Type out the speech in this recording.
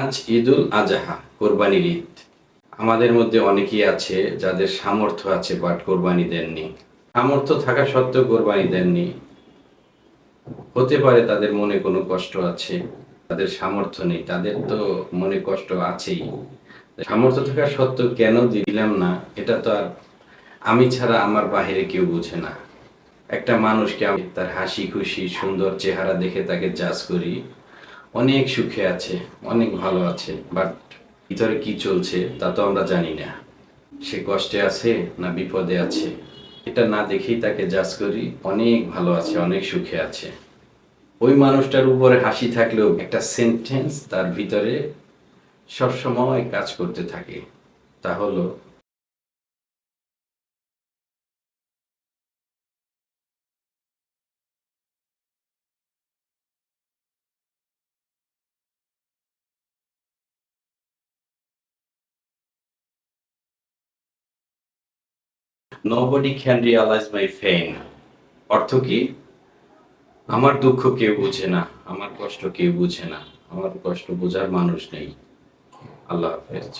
আজ ঈদুল আজহা, কোরবানির ঈদ। আমাদের মধ্যে অনেকেই আছে যাদের সামর্থ্য আছে বাট কোরবানি দেননি। সামর্থ্য থাকা সত্ত্বেও কোরবানি দেননি। হতে পারে তাদের মনে কোনো কষ্ট আছে, তাদের সামর্থ্য নেই, তাদের তো মনে কষ্ট আছেই। সামর্থ্য থাকা সত্ত্বেও কেন দিলাম না, এটা তো আর আমি ছাড়া আমার বাহিরে কেউ বুঝে না। একটা মানুষকে আমি তার হাসি খুশি, সুন্দর চেহারা দেখে তাকে জাজ করি অনেক সুখে আছে, অনেক ভালো আছে বাট ভিতরে কি চলছে তা তো আমরা জানি না। সে কষ্টে আছে না বিপদে আছে? এটা না দেখেই তাকে জাজ করি, অনেক ভালো আছে, অনেক সুখে আছে। ওই মানুষটার উপরে হাসি থাকলেও একটা সেন্টেন্স তার ভিতরে সবসময় কাজ করতে থাকে। তা হলো nobody can realise my pain অর্থ কি? আমার দুঃখ কেউ বুঝে না, আমার কষ্ট কেউ বুঝে না, আমার কষ্ট বোঝার মানুষ নেই। আল্লাহ হাফেজ।